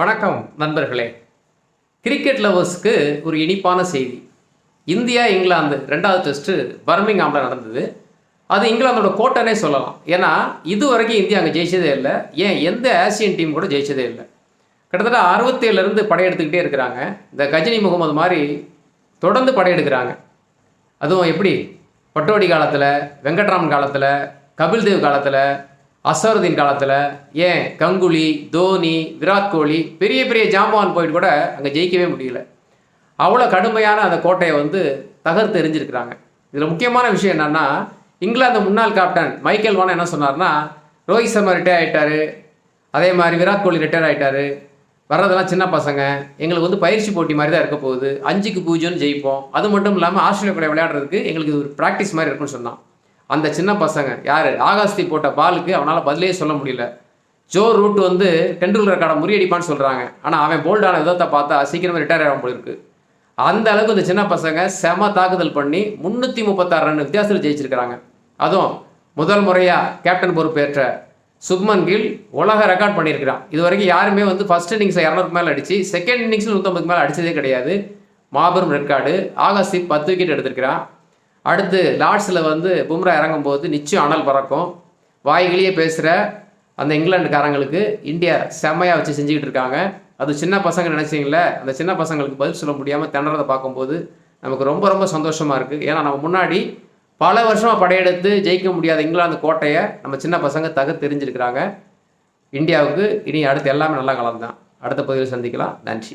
வணக்கம் நண்பர்களே. கிரிக்கெட் லவர்ஸ்க்கு ஒரு இனிப்பான செய்தி. இந்தியா இங்கிலாந்து ரெண்டாவது டெஸ்ட்டு பர்மிங்ஹாமில் நடந்தது. அது இங்கிலாந்தோட கோட்டனே சொல்லலாம். ஏன்னா இது வரைக்கும் இந்தியா அங்கே ஜெயிச்சதே இல்லை. ஏன் எந்த ஆசியன் டீம் கூட ஜெயிச்சதே இல்லை. கிட்டத்தட்ட அறுபத்தேழுலேருந்து படையெடுத்துக்கிட்டே இருக்கிறாங்க. இந்த கஜினி முகமது மாதிரி தொடர்ந்து படையெடுக்கிறாங்க அதுவும் எப்படி? பட்டோடி காலத்தில் வெங்கட்ராமன் காலத்தில் கபில்தேவ் காலத்தில் அசருதீன் காலத்தில் ஏன் கங்குலி தோனி விராட் கோலி பெரிய பெரிய ஜாம்பவான் போயிட்டு கூட அங்கே ஜெயிக்கவே முடியல. அவ்வளோ கடுமையான அந்த கோட்டையை வந்து தகர்த்து எரிஞ்சிருக்கிறாங்க இதில் முக்கியமான விஷயம் என்னென்னா இங்கிலாந்து முன்னாள் கேப்டன் மைக்கேல் வான என்ன சொன்னார்னா ரோஹித் சர்மா ரிட்டையர் ஆகிட்டார் அதே மாதிரி விராட் கோலி ரிட்டையர் ஆகிட்டார் வர்றதெல்லாம் சின்ன பசங்க. எங்களுக்கு வந்து பயிற்சி போட்டி மாதிரி தான் இருக்க போகுது. அஞ்சுக்கு பூஜ்ஜியம்னு ஜெயிப்போம். அது மட்டும் இல்லாமல் ஆஸ்திரேலியா கூட விளையாடுறதுக்கு எங்களுக்கு இது ஒரு ப்ராக்டிஸ் மாதிரி இருக்குன்னு சொன்னான். அந்த சின்ன பசங்க யார்? ஆகாஸ்தி போட்ட பாலுக்கு அவனால் பதிலே சொல்ல முடியல. ஜோ ரூட் வந்து டெண்டுல்கர் கடை முறியடிப்பான்னு சொல்கிறாங்க ஆனால் அவன் போல்டான விதத்தை பார்த்தா சீக்கிரமாக ரிட்டையர் ஆகும் போல இருக்கு அந்த அளவுக்கு இந்த சின்ன பசங்க செம தாக்குதல் பண்ணி முந்நூற்றி முப்பத்தாறு ரன் வித்தியாசத்தில் ஜெயிச்சிருக்கிறாங்க. அதுவும் முதல் முறையாக கேப்டன் பொறுப்பேற்ற சுப்மன் கில் உலக ரெக்கார்ட் பண்ணியிருக்கிறான். இது வரைக்கும் யாருமே வந்து ஃபஸ்ட் இன்னிங்ஸில் இரநூறுக்கு மேலே அடிச்சு செகண்ட் இன்னிங்ஸில் நூற்றம்பதுக்கு மேலே அடிச்சதே கிடையாது. மாபெரும் ரெக்கார்டு ஆகாஸ்தீப் பத்து விக்கெட் எடுத்திருக்கிறான். அடுத்து லார்ட்ஸில் வந்து பும்ரா இறங்கும்போது நிச்சயம் அனல் பறக்கும். வாய்கிலேயே பேசுகிற அந்த இங்கிலாண்டுக்காரங்களுக்கு இந்தியா செம்மையாக வச்சு செஞ்சுக்கிட்டு இருக்காங்க. அது சின்ன பசங்க நினச்சிங்கள அந்த சின்ன பசங்களுக்கு பதில் சொல்ல முடியாமல் திணறதை பார்க்கும்போது நமக்கு ரொம்ப ரொம்ப சந்தோஷமாக இருக்குது ஏன்னா நம்ம முன்னாடி பல வருஷமாக படையெடுத்து ஜெயிக்க முடியாத இங்கிலாந்து கோட்டையை நம்ம சின்ன பசங்க தக தெரிஞ்சிருக்கிறாங்க இந்தியாவுக்கு இனி அடுத்து எல்லாமே நல்லா கலந்தான் அடுத்த பகுதியில் சந்திக்கலாம். நன்றி.